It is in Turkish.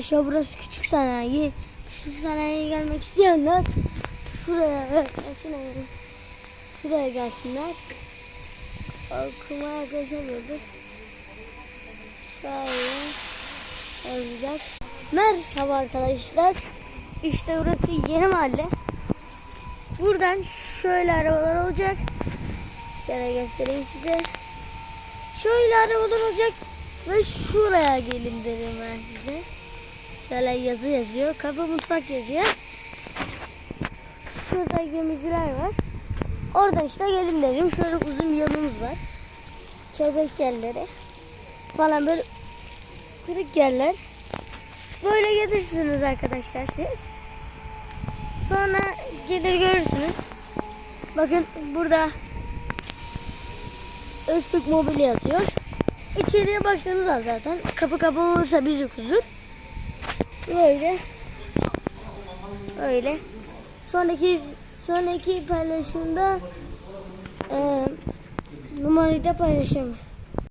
Arkadaşlar burası küçük sanayi. Küçük sanayiye gelmek isteyenler şuraya gelsinler. Şuraya gelsinler. Okuma yaklaşamıyorduk. Şöyle yazacak. Merhaba arkadaşlar. İşte burası yeni mahalle. Buradan şöyle arabalar olacak. Şöyle göstereyim size. Şöyle arabalar olacak. Ve şuraya gelin dedim ben size. Şöyle yazı yazıyor. Kapı mutfak yazıyor. Şurada gemiciler var. Oradan işte gelin dedim. Şöyle uzun bir yolumuz var. Çöbek yerleri. Falan böyle kırık yerler. Böyle gelirsiniz arkadaşlar siz. Sonra gelir görürsünüz. Bakın burada Öztürk Mobilya yazıyor. İçeriye baktığınız zaten kapı kapalı olursa biz yokuzdur. Böyle. Öyle. Sonraki sonraki paylaşımda e, numarayı da paylaşacağım.